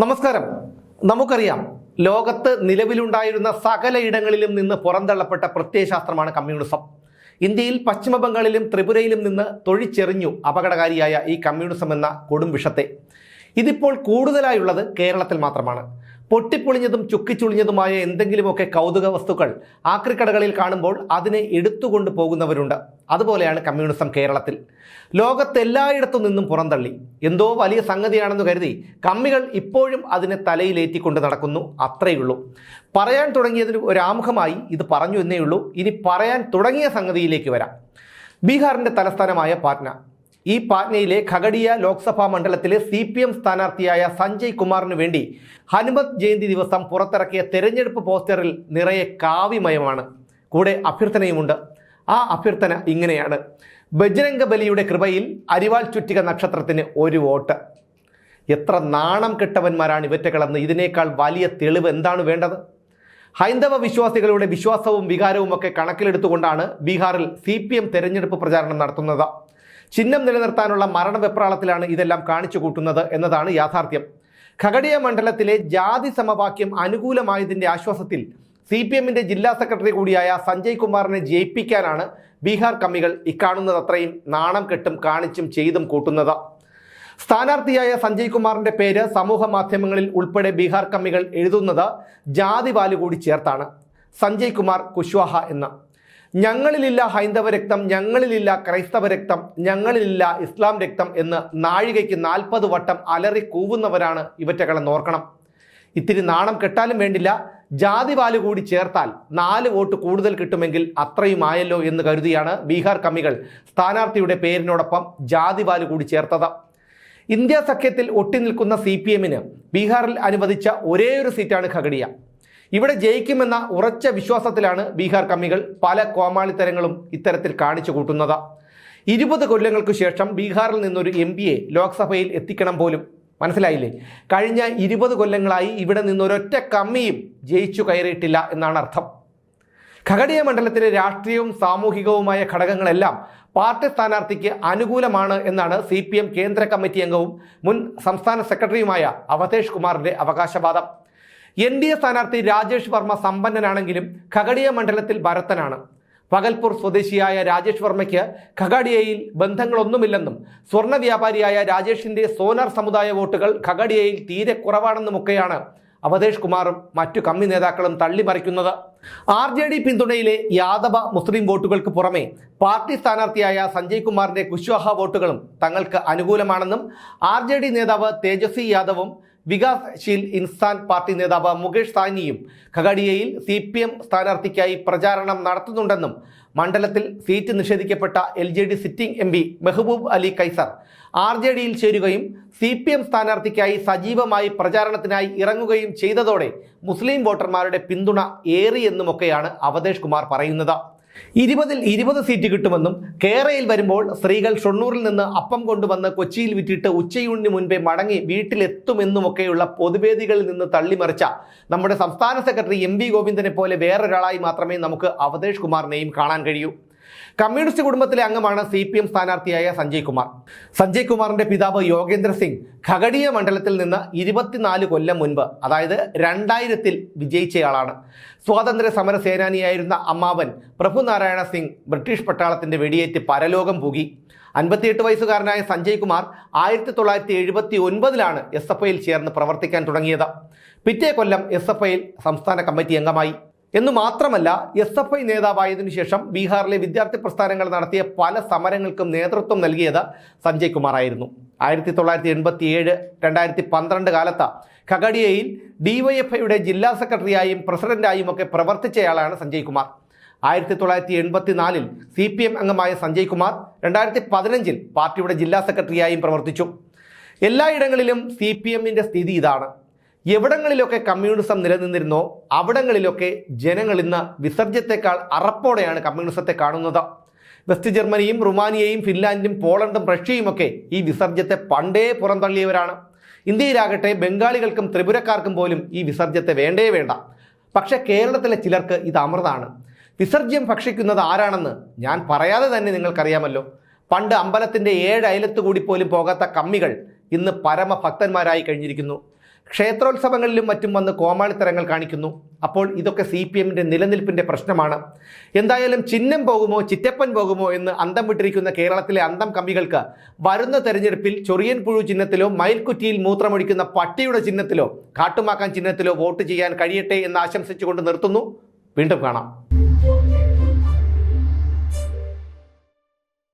നമസ്കാരം. നമുക്കറിയാം ലോകത്ത് നിലവിലുണ്ടായിരുന്ന സകല ഇടങ്ങളിലും നിന്ന് പുറന്തള്ളപ്പെട്ട പ്രത്യയശാസ്ത്രമാണ് കമ്മ്യൂണിസം. ഇന്ത്യയിൽ പശ്ചിമ ബംഗാളിലും ത്രിപുരയിലും നിന്ന് തൊഴിച്ചെറിഞ്ഞു അപകടകാരിയായ ഈ കമ്മ്യൂണിസം എന്ന കൊടും വിഷത്തെ. ഇതിപ്പോൾ കൂടുതലായുള്ളത് കേരളത്തിൽ മാത്രമാണ്. പൊട്ടിപ്പൊളിഞ്ഞതും ചുക്കിച്ചുളിഞ്ഞതുമായ എന്തെങ്കിലുമൊക്കെ കൗതുക വസ്തുക്കൾ ആക്രിക്കടകളിൽ കാണുമ്പോൾ അതിനെ എടുത്തുകൊണ്ട് പോകുന്നവരുണ്ട്. അതുപോലെയാണ് കമ്മ്യൂണിസം കേരളത്തിൽ. ലോകത്തെല്ലായിടത്തു നിന്നും പുറന്തള്ളി. എന്തോ വലിയ സംഗതിയാണെന്ന് കരുതി കമ്മികൾ ഇപ്പോഴും അതിനെ തലയിലേറ്റിക്കൊണ്ട് നടക്കുന്നു. അത്രയുള്ളൂ. പറയാൻ തുടങ്ങിയതിന് ഒരാമുഖമായി ഇത് പറഞ്ഞു എന്നേയുള്ളൂ. ഇനി പറയാൻ തുടങ്ങിയ സംഗതിയിലേക്ക് വരാം. ബീഹാറിന്റെ തലസ്ഥാനമായ പാറ്റ്ന. ഈ പാറ്റ്നയിലെ ഖഗഡിയ ലോക്സഭാ മണ്ഡലത്തിലെ സി പി എം സ്ഥാനാർത്ഥിയായ സഞ്ജയ് കുമാറിന് വേണ്ടി ഹനുമത് ജയന്തി ദിവസം പുറത്തിറക്കിയ തെരഞ്ഞെടുപ്പ് പോസ്റ്ററിൽ നിറയെ കാവ്യമയമാണ്. കൂടെ അഭ്യർത്ഥനയുമുണ്ട്. ആ അഭ്യർത്ഥന ഇങ്ങനെയാണ്. ബജരംഗ ബലിയുടെ കൃപയിൽ അരിവാൾ ചുറ്റിക നക്ഷത്രത്തിന് ഒരു വോട്ട്. എത്ര നാണം കെട്ടവന്മാരാണ് ഇവറ്റകളെന്ന് ഇതിനേക്കാൾ വലിയ തെളിവ് എന്താണ് വേണ്ടത്? ഹൈന്ദവ വിശ്വാസികളുടെ വിശ്വാസവും വികാരവും ഒക്കെ കണക്കിലെടുത്തുകൊണ്ടാണ് ബീഹാറിൽ സി പി എം തെരഞ്ഞെടുപ്പ് പ്രചാരണം നടത്തുന്നത്. ചിഹ്നം നിലനിർത്താനുള്ള മരണവെപ്രാളത്തിലാണ് ഇതെല്ലാം കാണിച്ചു കൂട്ടുന്നത് എന്നതാണ് യാഥാർത്ഥ്യം. ഖഗഡിയ മണ്ഡലത്തിലെ ജാതി സമവാക്യം അനുകൂലമായതിന്റെ ആശ്വാസത്തിൽ സി പി എമ്മിന്റെ ജില്ലാ സെക്രട്ടറി കൂടിയായ സഞ്ജയ് കുമാറിനെ ജയിപ്പിക്കാനാണ് ബീഹാർ കമ്മികൾ ഇക്കാണുന്നതത്രയും നാണം കെട്ടും കാണിച്ചും ചെയ്തും കൂട്ടുന്നത്. സ്ഥാനാർത്ഥിയായ സഞ്ജയ് കുമാറിന്റെ പേര് സമൂഹ മാധ്യമങ്ങളിൽ ഉൾപ്പെടെ ബീഹാർ കമ്മികൾ എഴുതുന്നത് ജാതി വാൽ ചേർത്താണ്. സഞ്ജയ് കുമാർ കുശ്വാഹ എന്ന്. ഞങ്ങളിലില്ല ഹൈന്ദവ രക്തം ഞങ്ങളിലില്ല ക്രൈസ്തവ രക്തം ഞങ്ങളിലില്ല ഇസ്ലാം രക്തം എന്ന് നാഴികയ്ക്ക് നാൽപ്പത് വട്ടം അലറി കൂവുന്നവരാണ് ഇവറ്റകളെന്ന് നോർക്കണം ഇത്തിരി നാണം കെട്ടാലും വേണ്ടില്ല ജാതി വാൽ കൂടി ചേർത്താൽ നാല് വോട്ട് കൂടുതൽ കിട്ടുമെങ്കിൽ അത്രയുമായല്ലോ എന്ന് കരുതിയാണ് ബീഹാർ കമ്മികൾ സ്ഥാനാർത്ഥിയുടെ പേരിനോടൊപ്പം ജാതി വാൽ കൂടി ചേർത്തത്. ഇന്ത്യ സഖ്യത്തിൽ ഒട്ടി നിൽക്കുന്ന സി ബീഹാറിൽ അനുവദിച്ച ഒരേയൊരു സീറ്റാണ് ഖഗഡിയ. ഇവിടെ ജയിക്കുമെന്ന ഉറച്ച വിശ്വാസത്തിലാണ് ബീഹാർ കമ്മികൾ പല കോമാളിത്തരങ്ങളും ഇത്തരത്തിൽ കാണിച്ചു കൂട്ടുന്നത്. ഇരുപത് കൊല്ലങ്ങൾക്ക് ശേഷം ബീഹാറിൽ നിന്നൊരു എം എ ലോക്സഭയിൽ എത്തിക്കണം പോലും മനസ്സിലായില്ലേ? കഴിഞ്ഞ ഇരുപത് കൊല്ലങ്ങളായി ഇവിടെ നിന്നൊരൊറ്റ കമ്മിയും ജയിച്ചു കയറിയിട്ടില്ല എന്നാണ് അർത്ഥം. ഖഗഡിയ മണ്ഡലത്തിലെ രാഷ്ട്രീയവും സാമൂഹികവുമായ ഘടകങ്ങളെല്ലാം പാർട്ടി സ്ഥാനാർത്ഥിക്ക് അനുകൂലമാണ് എന്നാണ് സി കേന്ദ്ര കമ്മിറ്റി അംഗവും മുൻ സംസ്ഥാന സെക്രട്ടറിയുമായ അവതേഷ് കുമാറിന്റെ അവകാശവാദം. എൻ ഡി എ സ്ഥാനാർത്ഥി രാജേഷ് വർമ്മ സമ്പന്നനാണെങ്കിലും ഖഗഡിയ മണ്ഡലത്തിൽ ഭരത്തനാണ് പകൽപൂർ സ്വദേശിയായ രാജേഷ് വർമ്മയ്ക്ക് ഖഗഡിയയിൽ ബന്ധങ്ങളൊന്നുമില്ലെന്നും സ്വർണ വ്യാപാരിയായ രാജേഷിന്റെ സോനാർ സമുദായ വോട്ടുകൾ ഖഗഡിയയിൽ തീരെ കുറവാണെന്നുമൊക്കെയാണ് അവതേഷ് കുമാറും മറ്റു കമ്മി നേതാക്കളും തള്ളിമറിക്കുന്നത്. ആർ ജെ ഡി പിന്തുണയിലെ യാദവ മുസ്ലിം വോട്ടുകൾക്ക് പുറമെ പാർട്ടി സ്ഥാനാർത്ഥിയായ സഞ്ജയ് കുമാറിന്റെ കുശ്വാഹ വോട്ടുകളും തങ്ങൾക്ക് അനുകൂലമാണെന്നും ആർ നേതാവ് തേജസ്വി യാദവും വികാസ് ശീൽ ഇൻസാൻ പാർട്ടി നേതാവ് മുകേഷ് സാനിയും ഖഗഡിയയിൽ സി പി എം സ്ഥാനാർത്ഥിക്കായി പ്രചാരണം നടത്തുന്നുണ്ടെന്നും മണ്ഡലത്തിൽ seat നിഷേധിക്കപ്പെട്ട L J D sitting M P Mehboob Ali Kaiser R J ഡിയിൽ ചേരുകയും സി പി എം സ്ഥാനാർത്ഥിക്കായി സജീവമായി പ്രചാരണത്തിനായി ഇറങ്ങുകയും ചെയ്തതോടെ മുസ്ലിം വോട്ടർമാരുടെ പിന്തുണ ഏറിയെന്നുമൊക്കെയാണ് അവതേഷ് കുമാർ പറയുന്നത്. ഇരുപതിൽ ഇരുപത് സീറ്റ് കിട്ടുമെന്നും കേരയിൽ വരുമ്പോൾ സ്ത്രീകൾ ഷൊണ്ണൂരിൽ നിന്ന് അപ്പം കൊണ്ടുവന്ന് കൊച്ചിയിൽ വിറ്റിട്ട് ഉച്ചയൂണിന് മുൻപേ മടങ്ങി വീട്ടിലെത്തുമെന്നുമൊക്കെയുള്ള പൊതുവേദികളിൽ നിന്ന് തള്ളിമറിച്ച നമ്മുടെ സംസ്ഥാന സെക്രട്ടറി എം വി ഗോവിന്ദനെ പോലെ വേറൊരാളായി മാത്രമേ നമുക്ക് അവതേഷ് കുമാറിനെയും കാണാൻ കഴിയൂ. കമ്മ്യൂണിസ്റ്റ് കുടുംബത്തിലെ അംഗമാണ് സി പി എം സ്ഥാനാർത്ഥിയായ സഞ്ജയ് കുമാർ. സഞ്ജയ് കുമാറിന്റെ പിതാവ് യോഗേന്ദ്ര സിംഗ് ഖഗടിയ മണ്ഡലത്തിൽ നിന്ന് ഇരുപത്തിനാല് കൊല്ലം മുൻപ് അതായത് രണ്ടായിരത്തിൽ വിജയിച്ചയാളാണ്. സ്വാതന്ത്ര്യ സമര സേനാനിയായിരുന്ന അമ്മാവൻ പ്രഭുനാരായണ സിംഗ് ബ്രിട്ടീഷ് പട്ടാളത്തിന്റെ വെടിയേറ്റ് പരലോകം പൂകി അൻപത്തിയെട്ട് വയസ്സുകാരനായ സഞ്ജയ് കുമാർ ആയിരത്തി തൊള്ളായിരത്തി എഴുപത്തി ഒൻപതിലാണ് എസ് എഫ് ഐയിൽ ചേർന്ന് പ്രവർത്തിക്കാൻ തുടങ്ങിയത്. പിറ്റേ കൊല്ലം എസ് എഫ് ഐയിൽ സംസ്ഥാന കമ്മിറ്റി അംഗമായി. എന്നു മാത്രമല്ല എസ് എഫ് ഐ നേതാവായതിനു ശേഷം ബീഹാറിലെ വിദ്യാർത്ഥി പ്രസ്ഥാനങ്ങൾ നടത്തിയ പല സമരങ്ങൾക്കും നേതൃത്വം നൽകിയത് സഞ്ജയ് കുമാർ ആയിരുന്നു ആയിരത്തി തൊള്ളായിരത്തി എൺപത്തി ഏഴ് രണ്ടായിരത്തി പന്ത്രണ്ട് കാലത്ത് ഖഗഡിയയിൽ ഡിവൈഎഫ്ഐയുടെ ജില്ലാ സെക്രട്ടറിയായും പ്രസിഡന്റായും ഒക്കെ പ്രവർത്തിച്ചയാളാണ് സഞ്ജയ് കുമാർ. ആയിരത്തി തൊള്ളായിരത്തി എൺപത്തി നാലിൽ സി പി എം അംഗമായ സഞ്ജയ് കുമാർ രണ്ടായിരത്തി പതിനഞ്ചിൽ പാർട്ടിയുടെ ജില്ലാ സെക്രട്ടറിയായും പ്രവർത്തിച്ചു. എല്ലായിടങ്ങളിലും സി പി എമ്മിന്റെ സ്ഥിതി ഇതാണ്. എവിടങ്ങളിലൊക്കെ കമ്മ്യൂണിസം നിലനിന്നിരുന്നോ അവിടങ്ങളിലൊക്കെ ജനങ്ങൾ ഇന്ന് വിസർജ്യത്തെക്കാൾ അറപ്പോടെയാണ് കമ്മ്യൂണിസത്തെ കാണുന്നത്. വെസ്റ്റ് ജർമ്മനിയും റുമാനിയയും ഫിൻലാൻഡും പോളണ്ടും റഷ്യയുമൊക്കെ ഈ വിസർജ്യത്തെ പണ്ടേ പുറന്തള്ളിയവരാണ്. ഇന്ത്യയിലാകട്ടെ ബംഗാളികൾക്കും ത്രിപുരക്കാർക്കും പോലും ഈ വിസർജ്യത്തെ വേണ്ടേ വേണ്ട. പക്ഷേ കേരളത്തിലെ ചിലർക്ക് ഇത് അമൃതാണ്. വിസർജ്യം ഭക്ഷിക്കുന്നത് ആരാണെന്ന് ഞാൻ പറയാതെ തന്നെ നിങ്ങൾക്കറിയാമല്ലോ. പണ്ട് അമ്പലത്തിന്റെ ഏഴ് അയലത്ത് കൂടി പോലും പോകാത്ത കമ്മികൾ ഇന്ന് പരമഭക്തന്മാരായി കഴിഞ്ഞിരിക്കുന്നു. ക്ഷേത്രോത്സവങ്ങളിലും മറ്റും വന്ന് കോമാളിത്തരങ്ങൾ കാണിക്കുന്നു. അപ്പോൾ ഇതൊക്കെ സി പി എമ്മിന്റെ നിലനിൽപ്പിന്റെ പ്രശ്നമാണ്. എന്തായാലും ചിഹ്നം പോകുമോ ചിറ്റപ്പൻ പോകുമോ എന്ന് അന്തം വിട്ടിരിക്കുന്ന കേരളത്തിലെ അന്തം കമ്പികൾക്ക് വരുന്ന തെരഞ്ഞെടുപ്പിൽ ചൊറിയൻ പുഴു ചിഹ്നത്തിലോ മയിൽക്കുറ്റിയിൽ മൂത്രമൊഴിക്കുന്ന പട്ടിയുടെ ചിഹ്നത്തിലോ കാട്ടുമാക്കാൻ ചിഹ്നത്തിലോ വോട്ട് ചെയ്യാൻ കഴിയട്ടെ എന്ന് ആശംസിച്ചുകൊണ്ട് നിർത്തുന്നു. വീണ്ടും കാണാം.